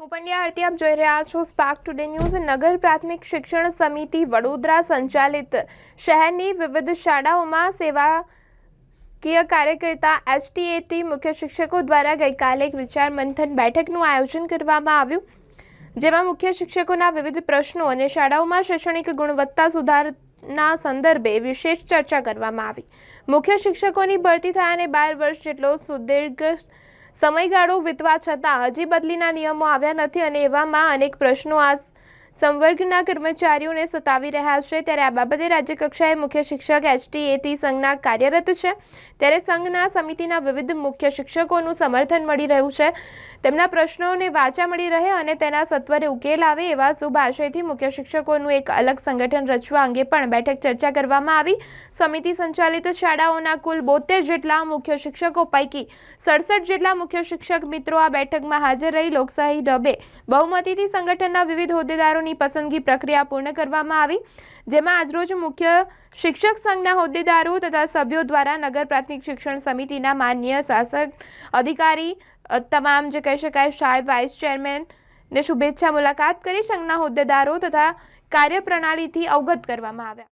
હું પંડ્યા આરતી, આપ જોઈ રહ્યા છો સ્પાર્ક ટુડે ન્યૂઝ નગર પ્રાથમિક શિક્ષણ સમિતિ વડોદરા સંચાલિત શહેરની વિવિધ શાળાઓમાં સેવાકીય કાર્યકર્તા એચટીએટી મુખ્ય શિક્ષકો દ્વારા ગઈકાલે એક વિચાર મંથન બેઠકનું આયોજન કરવામાં આવ્યું, જેમાં મુખ્ય શિક્ષકોના વિવિધ પ્રશ્નો અને શાળાઓમાં શૈક્ષણિક ગુણવત્તા સુધારના સંદર્ભે વિશેષ ચર્ચા કરવામાં આવી. મુખ્ય શિક્ષકોની ભરતી થયાને બાર વર્ષ જેટલો સુદીર્ઘ સમયગાળો વીતવા છતાં હજી બદલીના નિયમો આવ્યા નથી અને એવામાં અનેક પ્રશ્નો આ સંવર્ગના કર્મચારીઓને સતાવી રહ્યા છે. ત્યારે આ બાબતે રાજ્ય કક્ષાએ મુખ્ય શિક્ષક એચટીએટી સંઘના કાર્યરત છે. ત્યારે સંઘના સમિતિના વિવિધ મુખ્ય શિક્ષકોનું સમર્થન મળી રહ્યું છે. તેમના પ્રશ્નોને વાચા મળી રહે અને તેના સત્વરે ઉકેલ આવે એવા શુભ આશયથી મુખ્ય શિક્ષકોનું એક અલગ સંગઠન રચવા અંગે પણ બેઠક ચર્ચા કરવામાં આવી. સમિતિ સંચાલિત શાળાઓના કુલ બોતેર જેટલા મુખ્ય શિક્ષકો પૈકી સડસઠ જેટલા મુખ્ય શિક્ષક મિત્રો આ બેઠકમાં હાજર રહી લોકશાહી ઢબે બહુમતીથી સંગઠનના વિવિધ હોદ્દેદારોની પસંદગી પ્રક્રિયા પૂર્ણ કરવામાં આવી, જેમાં આજરોજ મુખ્ય શિક્ષક સંઘના હોદ્દેદારો તથા સભ્યો દ્વારા નગર પ્રાથમિક શિક્ષણ સમિતિના માન્ય શાસક અધિકારી તમામ જે કહી શકાય સાહેબ વાઇસ ચેરમેન ને શુભેચ્છા મુલાકાત કરી સંઘના હોદ્દેદારો તથા કાર્યપ્રણાલીથી અવગત કરવામાં આવ્યા.